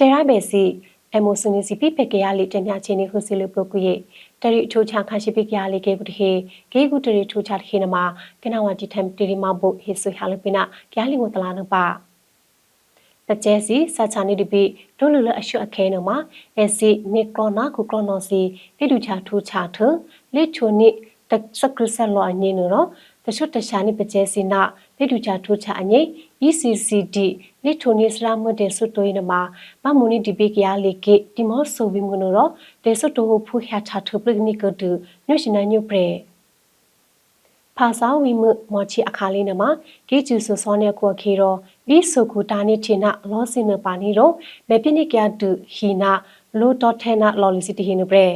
တေရာဘေစီအမိုဆွနီစီပိပကေယာလီတညာချင်းနေဟုစီလူပကူယေတရီအချိုချခါရှိပိကေယာလီကေပုတဟေဂေကုတရီချိုချတခေနမကနဝတီထမ်တီရီမဘုဟေဆွေဟာလပိနာကေယာလီကိုတလာနပါပကျဲစီစာချာနေဒီပိဒိုလူလအရှုအခဲနမှာအစီနီကရောနာကုက ရောနောစီတိတူချာထူချာထလေချိုနိတက်စကရဆလောအညေနော်တရှုတရှာနိပကျဲစီနာလေတူချာထူချာအညေ ECCD လေထိုနီစရာမတဲ့ဆွတိုင်းနမှာမမူနီဒီပိကရလေကေဒီမောဆိုဗီမနရောတေဆွတိုဖူဟျာချာထပလနိကတူညွရှင်နညုပရေဖာစာဝီမမောချီအခါလေးနမှာဂေကျူဆိုစောနေကိုခေရောဒီဆိုကူတာနိချေနာလောစင်နပါနီရောမေပိနိကရတူဟီနာလိုတော့ထဲနာလော်လီစီတီဟီနပရေ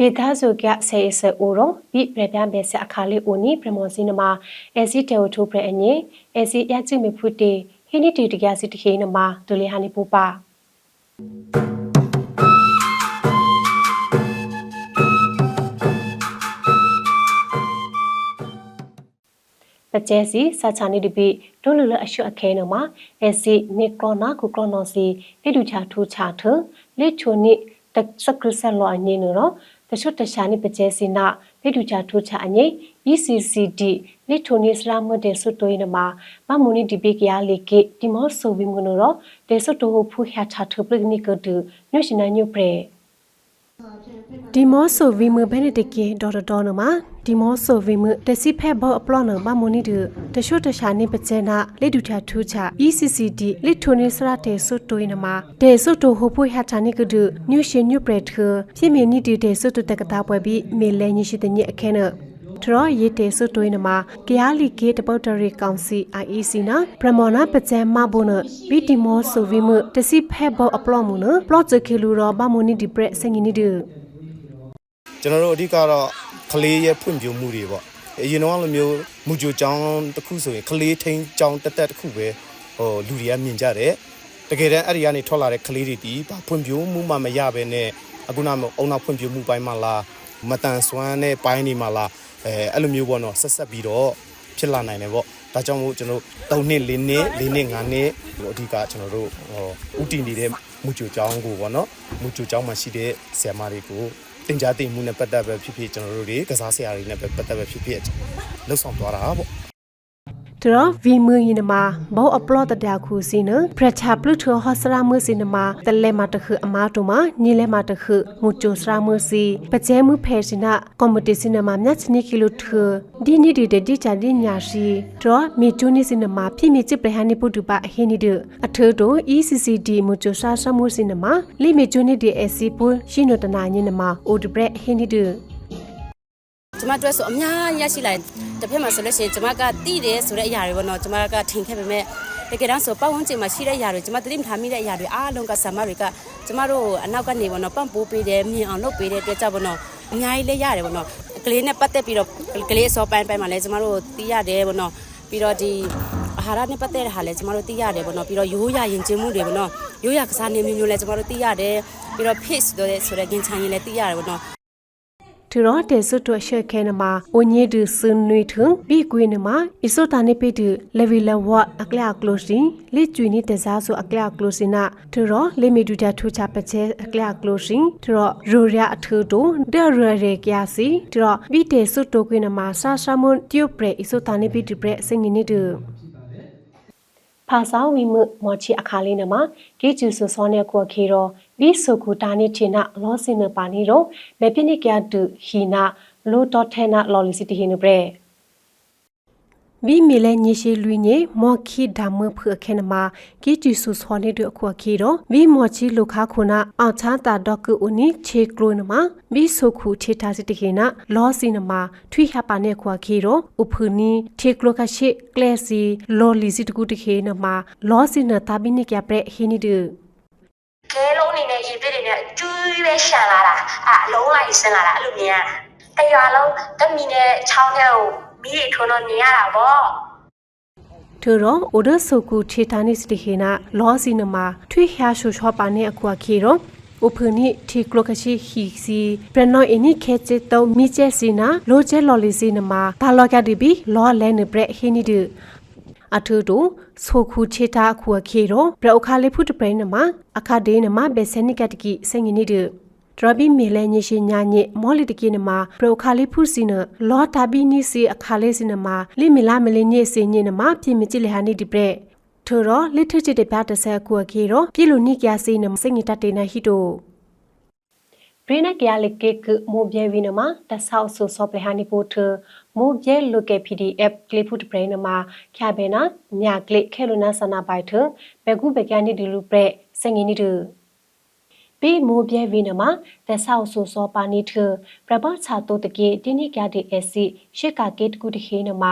ပေသားစုကဆေးဆူရောပြီးပြပြပဲဆက်အခါလေးဦးနီပရမောစီနမှာအစီတေဝထိုးပရအငိအစီရချိမဖုတေဟိနိတီတကစီတခေနမှာဒူလီဟာနီပူပါပကျဲစီစာချာနေဒီပိဒိုလူလအရှုအခဲနမှာအစီနီကရောနာကုကရောနောစီလေဒူချာထူချာထလေချိုနိတက်စကရဆလောအငိနော် တရှုတရှာနိပကျဲစီနာလေဒူချာထူချာအငိ ECCD လေထိုနီစလာမတဲ့ဆွတိုင်းနမှာမမူနီဒီပိကရလေကေဒီမောဆိုဘီမနရောတေဆွတိုဟဖူဟျာချာထပလကနိကတူညွရှင်နညုပရေ ဒီမောဆိုဗီမဘဲနတကေဒေါ်တော်နမှာဒီမောဆိုဗီမတစီဖက်ဘောအပလောနမမူနီဒတရှုတရှာနိပကျဲနာလေဒူချာထူချာ ECCD လေထိုနီစရာတေဆွတိုင်းနမှာတေဆွတိုဟဖူဟျာချာနိကတူညွရှင်ညုပရေထဖြစ်မြနီဒီတေဆွတိုတကတာပွဲပြီးမေလဲညရှိတဲ့ညအခဲနထ ရရေတေဆွတွင်းနမှာကယာလီကေတပုတ်တရီကောင်စီ IEC နာပရမောနာပကျဲမဘုနဗီတီမောဆိုဗီမတစီဖဲဘောအပလော့မှုနပလော့ချခေလူရောဘာမိုနီဒီပရက်စငီနီဒကျွန်တော်တို့အဓိကတော့ကလေးရဲ့ဖွံ့ဖြိုးမှုတွေပေါ့အရင်တော့လိုမျိုးမူကြိုចောင်းတစ်ခုဆိုရင်ကလေးထိန်ចောင်းတက်တက်တစ်ခုပဲဟိုလူတွေကမြင်ကြတယ်တကယ်တမ်းအဲ့ဒီကနေထွက်လာတဲ့ကလေးတွေဒီဘာဖွံ့ဖြိုးမှုမှမရဘဲနဲ့အခုနကအုံနောက်ဖွံ့ဖြိုးမှုပိုင်းမှာလား မတန်ဆွမ်းတဲ့ပိုင်းတွေမှာလားအဲအဲ့လိုမျိုးပေါ့နော်ဆက်ဆက်ပြီးတော့ဖြစ်လာနိုင်တယ်ပေါ့ဒါကြောင့်မို့ကျွန်တော်3နှစ်4နှစ်4နှစ်5နှစ်ဟိုအဓိကကျွန်တော်တို့ဟိုဥတီနေတဲ့မူကြိုចောင်းကိုပေါ့နော်မူကြိုចောင်းမှာရှိတဲ့ဆရာမတွေကို တင် जा တင်မှုနဲ့ပတ်သက်ပဲဖြစ်ဖြစ်ကျွန်တော်တို့တွေကစားဆရာတွေနဲ့ပဲပတ်သက်ပဲဖြစ်ဖြစ်လှုပ်ဆောင်သွားတာပေါ့ တရဗီမီနမှာဘောအပလော့တတခုစီနပရချပလူထဟစရာမစီနမှာတလဲမတခအမာတူမှာညီလဲမတခမူချိုစရာမစီပကျဲမှုဖဲစနာကွန်ပတီစီနမှာမြတ်ချနီကီလိုထဒီနီဒီဒီချာဒီညာရှိတရမီချူနီစီနမှာပြည့်မြစ်ပရဟန်နီပုတူပါအဟင်းနီဒအထောတို ECCD မူချိုစာဆမှုစီနမှာလိမီချူနီဒီအစီပူရှိနိုတနာညနမှာအိုဒဘရက်အဟင်းနီဒ ကျမတို့ဆိုအများကြီးရရှိလာတယ်တစ်ဖက်မှာဆိုလို့ရှိရင်ကျမကတိတယ်ဆိုတဲ့အရာတွေပေါ့နော်ကျမကထင်ခဲ့ပေမဲ့တကယ်တမ်းဆိုပတ်ဝန်းကျင်မှာရှိတဲ့အရာတွေကျမသတိမထားမိတဲ့အရာတွေအားလုံးကဆာမတွေကကျမတို့အနောက်ကနေပေါ့နော်ပန့်ပိုးပေးတယ်မြင်အောင်လုပ်ပေးတဲ့အတွက်ကြောင့်ပေါ့နော်အများကြီးလေးရတယ်ပေါ့နော်ကလေးနဲ့ပတ်သက်ပြီးတော့ကလေးအစောပိုင်းပိုင်းမှာလည်းကျမတို့သိရတယ်ပေါ့နော်ပြီးတော့ဒီအာဟာရနဲ့ပတ်သက်တဲ့ဟာလည်းကျမတို့သိရတယ်ပေါ့နော်ပြီးတော့ရိုးရရင်ကျင်းမှုတွေပေါ့နော်ရိုးရကစားနေမျိုးမျိုးလည်းကျမတို့သိရတယ်ပြီးတော့ pace ဆိုတဲ့ဆိုတဲ့ဂင်ချန်ရင်လည်းသိရတယ်ပေါ့နော် သူရောတေဆွတ်တော့ရှက်ခဲနမှာဝညေဒဆွနွေထုံပြီးကွေးနမှာအစိုးတာနေပိတူလေဗီလဝအကလကလိုစီလေကျွီနီတစားဆိုအကလကလိုစီနာသူရောလေမီဒူတာထူချပချဲအကလကလိုစီသူရောရူရအထူတိုဒေရရေကယာစီသူရောပြီးတေဆွတ်တော့ကွေးနမှာဆာဆာမွန်တျုပရေအစိုးတာနေပိတူပရေစငင်းနေတူဖာစာဝီမမောချီအခါလေးနမှာဂေကျူဆူစောနေကိုခေရော ဒီဆိုကူတာနေချေနာလောစင်နပါနီရောမေပိနိကရတူဟီနာလိုတော့ထဲနာလော်လီစီတီဟီနဘရေဘီမီလဲညရှိလူညေမော်ခီဒါမဖခဲနမှာဂေကျူဆူစောနေတို့အခုခေရောဘီမောချီလိုခါခုနာအောက်ချာတာဒေါကူဦးနီချေကလိုနမှာဘီဆိုခုချေတာစီတီဟီနာလောစင်နမှာထွိဟပါနေခွာခေရောဥဖူနီချေကလိုခရှိကလဲစီလော်လီစီတကူတခေနမှာလောစင်နတာဘီနိကပရေဟီနီဒူ ခဲလုံးနေနဲ့ရေပစ်တွေနဲ့ကျူးပဲရှန်လာတာအာအလုံးလိုက်ဆင်းလာတာအဲ့လိုမြင်ရတရွာလုံးတမီနဲ့ချောင်းထဲကိုမီးတွေထွန်းတော့မြင်ရတာပေါ့သူရောအိုဒဆုကူချေတာနိစတိခေနာလောစီနမှာထွေခါရှုချောပါနေအကွာခေရောဥဖနိတီကလကရှိခီစီပရနောအင်းနိခဲချေတောမိချေစီနာလိုချေလော်လီစီနမှာဘာလောကဒီဘီလောလဲနေပရဟီနီဒ အထူတူဆိုခုချေတာခုအခေတော့ဘရအခါလေးဖုတပရနမှာအခါဒေးနမှာဘယ်စနိကတကီစငင်းနေတယ်ဒရဘီမေလဲညရှိညာညေမောလီတကီနမှာဘရအခါလေးဖုစီနလောတာဘီနီစီအခါလေးစနမှာလိမီလာမလင်းညေစင်းညေနမှာပြင်းမကြည့်လေဟာနေဒီပရက်ထိုတော့လိထချစ်တဲ့ပြတဆဲခုအခေတော့ပြည်လူနိကယာစီနမစငီတတေနာဟီတိုဘရနကရလကေကမိုဘဲဝီနမတဆောက်ဆူဆောပလဟာနီပိုထ မိုဘဲလိုကေ PDF ကလစ်ဖုတ်ဘရနမခ ्या ဘေနာမြကလစ်ခဲလိုနာဆနာပိုက်ထဘေကုဘေကန်နီဒီလူပရက်စငင်းနီတူပေမိုဘဲဝီနမတဆောက်ဆူဆောပါနီထပရပတ်ချာတိုတကေတင်းနိကရဒီအက်စီရှေကာကေတကူတခေနမ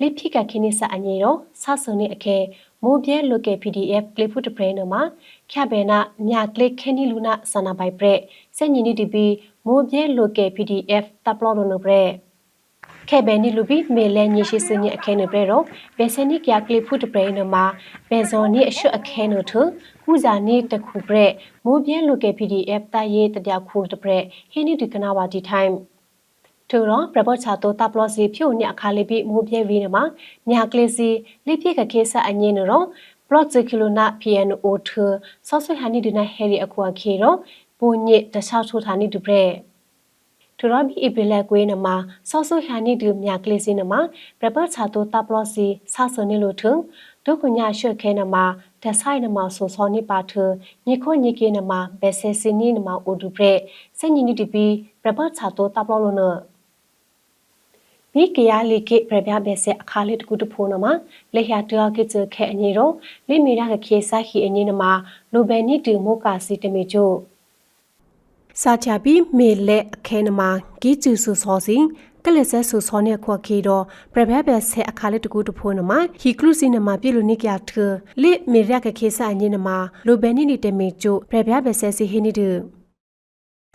လိဖိကခိနိဆာအငေရောဆဆနိအခဲမိုဘဲလိုကေ PDF ကလစ်ဖုတ်ဘရနမခ ्या ဘေနာမြကလစ်ခဲနီလူနာဆနာပိုက်ပရက်စညင်းနီဒီပီမိုဘဲလိုကေ PDF တပ်လောလိုနဘရက် ခဲဘဲနီလူဘီမေလဲညရှိစညအခဲနေဘရတော့ဘဲစနီကရကလစ်ဖုတ်ဘရနမဘဲဇော်နီအရှုအခဲနိုထခုဇာနီတခုဘရက်မိုဘဲလိုကေ PDF တရဲတပြခုတဘရက်ဟင်းနီဒီကနာဝါဒီတိုင်းထူတော့ပြပတ်ချာတော့တပ်လောစီဖြို့ညအခါလေးပြီးမိုးပြဲဝီနမှာညာကလေးစီလိပြကခေဆာအငင်းနော် plot ကီလိုနာ PNO ထဆော့ဆွေဟာနီဒီနာဟယ်ရီအကွာခေတော့ပူညစ်တခြားထိုးထာနီဒူဘရက် ထရဘီအပလက်ကွေးနမှာဆော့ဆွေဟာနီဒီမြကလေးစီနမှာပြပတ်ချာတော့တပ်လောစီဆာဆွနေလို့ထဒုက္ခညာရွှေခဲနမှာဒဆိုင်နမှာဆိုစောနိပါထညခွညကေနမှာဘက်ဆဲစနီနမှာအိုဒူဘရက်စညနီဒီပီပြပတ်ချာတော့တပ်လောလို့နော်မိကရလီကေပြပြဘဲဆက်အခါလေးတကူတဖိုးနမှာလေရတရကေချခဲအငီတော့လိမီရကခေဆာဟီအငီနမှာလိုဘယ်နီတူမိုကာစီတမီချို စာချပီမေလက်အခဲနမှာဂီကျူဆူစောစီကလဆက်ဆူစောနေခွက်ခေတော့ပြပြဘဲဆက်အခါလေးတကူတဖိုးနမှာဟီကလူစီနမှာပြည်လူနိကရထလိမီရကခေဆာအငီနမှာလိုဘယ်နီနီတမီချိုပြပြဘဲဆက်စီဟီနီတူ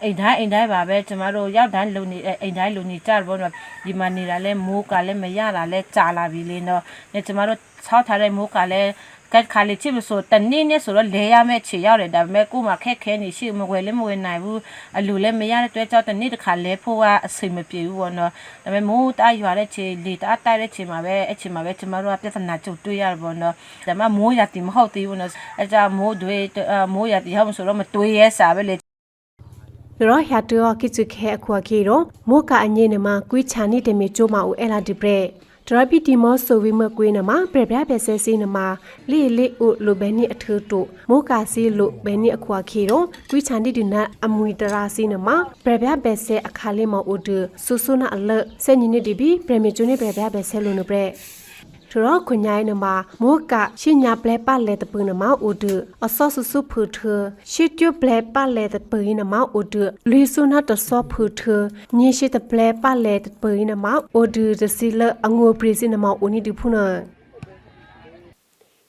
အိမ်တိုင်းအိမ်တိုင်းပါပဲကျမတို့ရောက်တိုင်းလုံနေအိမ်တိုင်းလုံနေကြတယ်ပေါ့နော်ဒီမှာနေတာလဲမိုးကလည်းမရတာလဲကြာလာပြီလေနော်နဲ့ကျမတို့ဆောက်ထားတဲ့မိုးကလည်း ကတ်ခါလေးချစ်လို့ဆိုတနေ့နဲ့ဆိုတော့လဲရမယ့်ခြေရောက်တယ်ဒါပေမဲ့ကို့မှာခက်ခဲနေရှိမဝယ်လည်းမဝယ်နိုင်ဘူးအလူလည်းမရတဲ့အတွက်ကြောင့်တနေ့တစ်ခါလဲဖို့ကအဆင်မပြေဘူးပေါ့နော်ဒါပေမဲ့မိုးတရွာတဲ့ခြေလေတအားတိုက်တဲ့ခြေမှာပဲအဲ့ခြေမှာပဲကျမတို့ကပြဿနာကြုံတွေ့ရတယ်ပေါ့နော်ဒါပေမဲ့မိုးရတီမဟုတ်သေးဘူးနော်အဲကြောင့်မိုးတွေမိုးရတီဟုတ်မဆိုတော့မတွေးရဲစားပဲလေရောဟျာတောကိချခဲအခွာခေရောမိုကအငိနမကွိချာနီတမေချိုမအူအလာဒီပရက် ဒရပီတီမောဆိုဝိမကွေးနမပြပြပဲဆဲစီနမလေလေအိုလိုဘဲနီအထူတိုမိုကာစီလိုဘဲနီအခွာခေရောကွိချာနီဒီနာအမွီတရာစီနမပြပြပဲဆဲအခါလေးမအိုဒဆူဆူနာအလဆဲညနေဒီဘီပရမီချူနေပြပြပဲဆဲလိုနပရက်ထ ရခွန်ញိုင်းနမမိုကရှညာပလဲပတ်လဲတပုနမအိုဒအဆောဆူဆူဖူထရှီတူပလဲပတ်လဲတပုနမအိုဒလီဆုနာတဆောဖူထညရှိတပလဲပတ်လဲတပုနမအိုဒဒစီလအငိုပရီစနမအိုနီဒီဖုနာ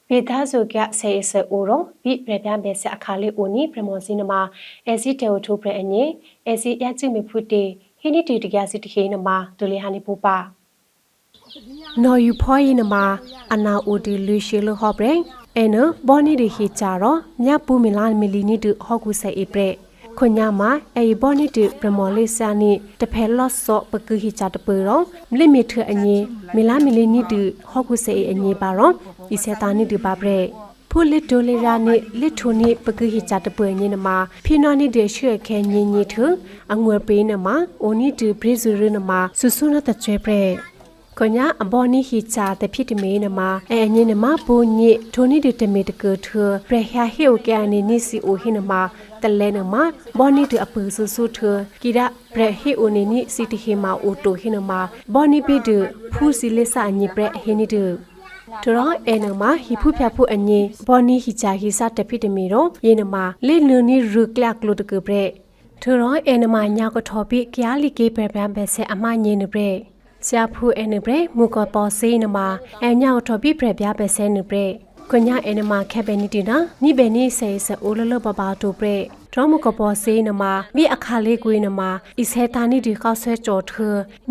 ပေသားစုကဆေးဆူရောပြပြပြပဲစအခါလေးအိုနီပရမောစီနမအဲစီတေဝထုပရအညေအဲစီရချိမီဖုတေဟိနီတီတကစီတခေနမဒူလီဟာနီပူပါ နော်ယူဖောရင်နမအနာအိုဒီလူရှိလဟော့ဘရင်အဲနဘောနီဒီဟီချာရောမြပူမီလာမီလီနီဒဟော့ကူဆေဧပရက်ခွညာမအေဘောနီတီပရမောလေးစာနီတဖဲလော့ဆော့ပကူဟီချာတပရောလိမီထအငေမီလာမီလီနီဒဟော့ကူဆေအငေပါရောဤစေတာနီဒပါဘရက်ဖူလစ်ဒိုလီရာနီလစ်ထိုနီပကူဟီချာတပွေညင်းနမဖီနိုနီဒေရွှေခဲညင်းညီထအငွယ်ပေးနမအိုနီဒဘရီဇူရနမဆူဆူနာတချွဲပရ က်ကညာအဘောနီဟီချာတဖြစ်တမေနမအဲညင်နမဘူညစ်ထိုနီဒတမေတကထပရဟဟီအိုကန်နီနီစီအိုဟိနမတလဲနမဘောနီတအပူဆူဆူထကိရပရဟီအိုနီနီစီတီဟီမာအိုတိုဟိနမဘောနီပိဒဖူစီလဆာညိပရဟိနီဒတရောအဲနမဟိဖုဖျဖုအညေဘောနီဟီချာဟီစာတဖြစ်တမေရောယေနမလေနနီရူကလကလုတကပရထရောအဲနမညာကထောပိကယာလီကေပရပန်ဘဲဆေအမညေနပရ ဆရာဖူအနုပရမူကပေါ်စေးနမအညောက်ထောပိပရပြပဲဆဲနုပရကညာအနမခက်ပဲနီတီနာနိဘဲနီဆေဆအိုလလဘဘာတိုပရဒရမကပေါ်စေးနမမိအခါလေးကွေးနမဣဆေတာနီဒီခောက်ဆွဲကြော်ထ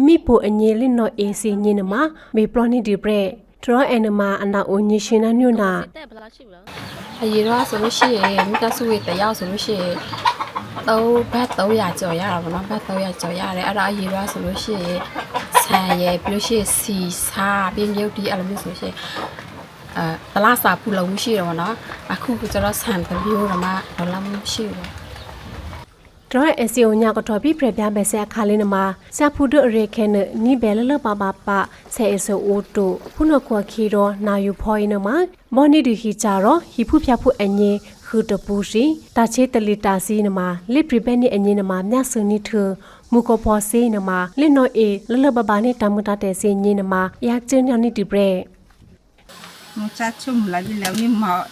မိပူအငေလင်းနော်အေစီညင်နမမေပလောနီဒီပရဒရအနမအနာအိုညရှင်နာညွနာအရေတော့ဆိုလို့ရှိရင်မိသားစုရဲ့တယောက်ဆိုလို့ရှိရင်တော့ဘတ်300ကျော်ရတာပေါ့နော်ဘတ်300ကျော်ရတယ်အဲ့ဒါအရေတော့ဆိုလို့ရှိရင်ဆန် ရယ်ပြီးလို့ရှိရင်စီစာပြင်းရုပ်ဒီအဲ့လိုမျိုးဆိုလို့ရှိရင်အဲတလားစာပူလုံးရှိတော့နော်အခုကကျတော့ဆန်တမျိုးတော့မှတော့လာမရှိဘူးဒရအစီယိုညာကတော့ပြပြပြပဲဆက်အခါလေးနမှာစဖူဒရခဲနနိဘဲလလပပပဆဲအဆိုအိုတိုဖုနကွာခီရောနာယူဖောင်းနမှာမော်နီဒီဟီချာရောဟီဖူဖျားဖူအငင်းခူတပူစီတာချေတလီတာစီနမှာလစ်ပရိဘဲနီအငင်းနမှာမြဆူနီထ မူကပေါ်စီနမှာလစ်နိုအေလလပပနဲ့တမတာတဲ့စီညင်းနမှာယာကျင်းညနီဒီဘရဲ muchacho mlavile mi ma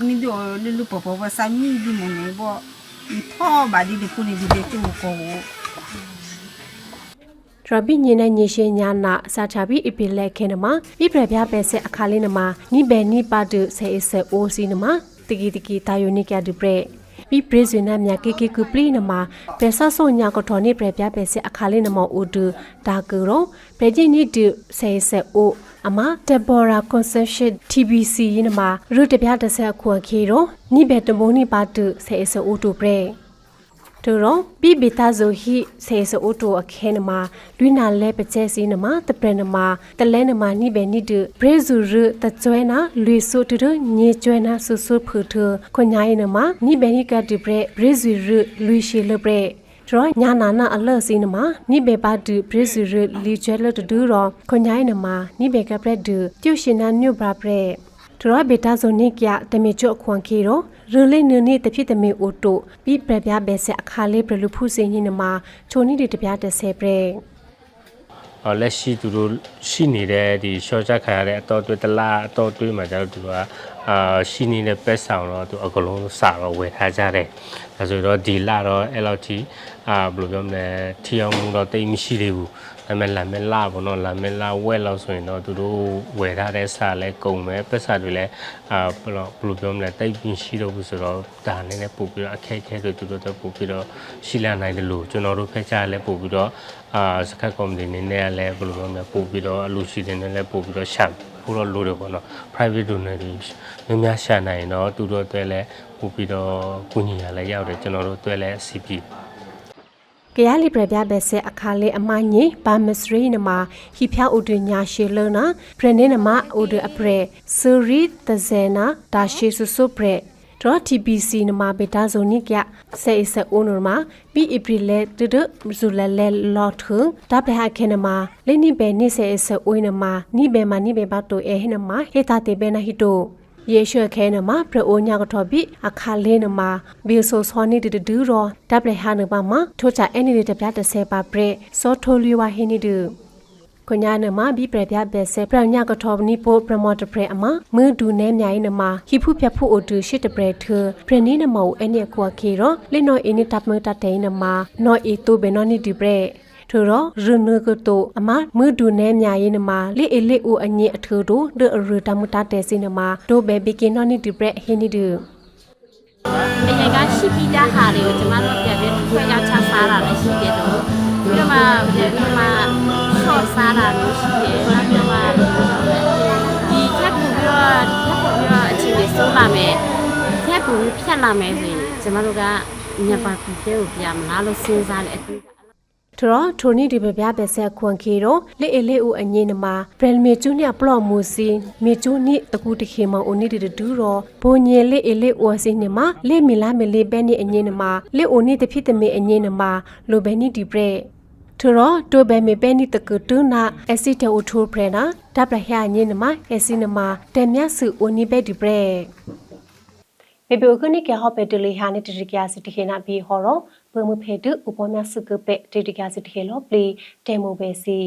mi do lulu popo ba sa mi di mo ne bo mi tho ba di de kuni di de tu ko ရဘိညင်းနဲ့ညရှင်ညာနာစာချဘီအပီလက်ခဲနမှာပြပြပြပဲဆက်အခါလေးနမှာနိဘဲနိပါတုဆဲအစအိုစီနမှာတကီတကီတာယိုနိကဒူပရက် ပြီးပရိဇွေနမြကေကေကူပလီနမှာပဲဆဆောညာကထော်နိပြပြပဲဆက်အခါလေးနမှာအိုဒူဒါကူရောပရဂျင်းနိဒူဆဲဆဲအိုအမတဘောရာကွန်ဆက်ရှင် TBC ယနမှာရုတပြတစ်ဆက်ခွန်ခေရောနိဘဲတမုန်နိပါတုဆဲအစအိုတူပရက် တူရောပိပိသဇိုဟိဆေဆိုအိုတိုအခဲနမှာလွိနာလဲပကျဲစီနမှာတပရနမှာတလဲနမှာနိဘဲနိတုဘရေဇူရတကျွဲနာလွေဆိုတူတူညေကျွဲနာဆူဆူဖူထခွန်ညာယနမှာနိဘဲနိကတိဘရေဘရေဇူရလွေရှိလဘရေဒရညာနာနာအလစီနမှာနိဘေပါတူဘရေဇူရလီကျွဲလတူရောခွန်ညာယနမှာနိဘေကပရက်ဒူကျုရှင်နာညုဘရာပရက် ဒရဘေတာဇိုနိကရတမေချောခွန်ခေရောရလေးနနေတဖြစ်တမေအိုတိုပြီးပြပြဘဲဆက်အခါလေးဘလူဖုစင်းညင်းနမှာချိုနီဒီတပြတဲ့ဆဲပရဲအော်လက်ရှိသူတို့ရှိနေတဲ့ဒီ short ချခံရတဲ့အတော်တွေတလားအတော်တွေမှာကျတော့သူကအာရှိနေတဲ့ပက်ဆောင်တော့သူအကလုံးစာတော့ဝယ်ထားကြတယ်ဒါဆိုတော့ဒီလတော့အဲ့လောက်ထိအာဘယ်လိုပြောမလဲထီအောင်မှုတော့တိတ်မရှိသေးဘူး ဒါပေမဲ့လာမဲလာပေါ့နော်လာမဲလာဝက်လောက်ဆိုရင်တော့သူတို့ဝယ်ထားတဲ့စာလဲကုန်မယ်ပက်စာတွေလဲအာဘယ်လိုဘယ်လိုပြောမလဲတိတ်ပြင်းရှိတော့ဘူးဆိုတော့ဒါနဲ့လည်းပို့ပြီးတော့အခက်အခဲတွေသူတို့တော့ပို့ပြီးတော့ရှိလာနိုင်တယ်လို့ကျွန်တော်တို့ဖက်ချလဲပို့ပြီးတော့အာစကတ်ကော်မတီနေနဲ့လည်းဘယ်လိုပြောမလဲပို့ပြီးတော့အလူရှိတယ်နဲ့လည်းပို့ပြီးတော့ရှာပို့တော့လို့တယ်ပေါ့နော် private donor တွေများများရှာနိုင်ရင်တော့သူတို့အတွက်လည်းပို့ပြီးတော့ကုညီရလဲရောက်တယ်ကျွန်တော်တို့အတွက်လည်း CP ကရလီပြပြဘဲဆက်အခါလေးအမညေဘာမစရီနမှာဟိဖျာအိုဒညာရှေလနာပရနေနမှာအိုဒအပရဲဆူရီတဇေနာဒါရှေဆူဆူပရက်တော့ TBC နမှာဘေတာဇိုနိကရဆေအစအိုနမှာပြီးဧပြီလေတဒဇူလလေလော့ထဒါပဟာခေနမှာလိနိဘေနိဆေအစအိုနမှာနိဘေမနိဘေဘတ်တိုအဲဟနမှာဟေတာတေဘေနဟီတို ယေရှုခဲနမှာပရိုညာကတော်ပြီအခါလေးနမှာဘီဆိုစောနီတူဒူရောတပ်လေဟာနပါမှာထိုချာအန်နီတပြတဆဲပါပရက်စောထိုလီဝါဟီနီဒူကညာနမှာဘီပရပြဘဲဆဲပရညာကတော်နီပိုပရမော့တပရအမမွဒူနဲမြိုင်နမှာဟီဖူဖြတ်ဖူအိုတူရှစ်တပရထပရနီနမောအန်နီကွာခေရောလေနိုအင်းနီတပ်မတတဲနမှာနော်အီတူဘေနော်နီဒီပရ ထိုတော့ရနကတိုအမမွဒူနဲမြာရင်နမှာလေအလေဦးအညစ်အထူတို့ဒရတမတာတဲစင်းနမှာဒိုဘေဘီကင်နော်နီဒီပရဟင်းနီဒူအရင်ကရှိပြီးသားဟာတွေကိုကျမတို့ပြန်ပြီးခွဲရောက်ချစားတာလည်းရှိတယ်တော့ပြီးတော့မှပြန်ပြီးမှဆော့စားတာလည်းရှိတယ်နောက်ပြီးမှဒီထပ်ပူပြီးတော့ထပ်ပူပြီးတော့အချိန်ကြီးစိုးလာမယ်ထပ်ပူဖြတ်လာမယ်ဆိုရင်ကျမတို့ကညပါပီတဲကိုပြမလားလို့စဉ်းစားတယ်အတွေ့ ထရထိုနီဒီပပြပဲဆက်ခွန်ခေရောလေအလေဦးအငင်းနမှာဘရယ်မီကျူနီပလော့မူစီမီကျူနီတကူတခေမအိုနီဒီဒူရောဘိုညေလေအလေဦးစီနမှာလေမီလာမီလေပဲနီအငင်းနမှာလေအိုနီတဖြစ်တမီအငင်းနမှာလိုပဲနီဒီပရက်ထရတိုဘဲမီပဲနီတကူတူနာအက်ဆီတိုထိုပရနာဒပလဟယာညင်းနမှာအက်ဆီနမှာတဲမြတ်စုအိုနီပဲဒီပရက်ဘေဘေခုနိကဟောပက်တလီဟာနေတတိကရစီတခေနာဘီဟောရော ဝေမှုဖေဒုဥပနာစုကပေတေတိကစတေလောပလီတေမိုဘေစီ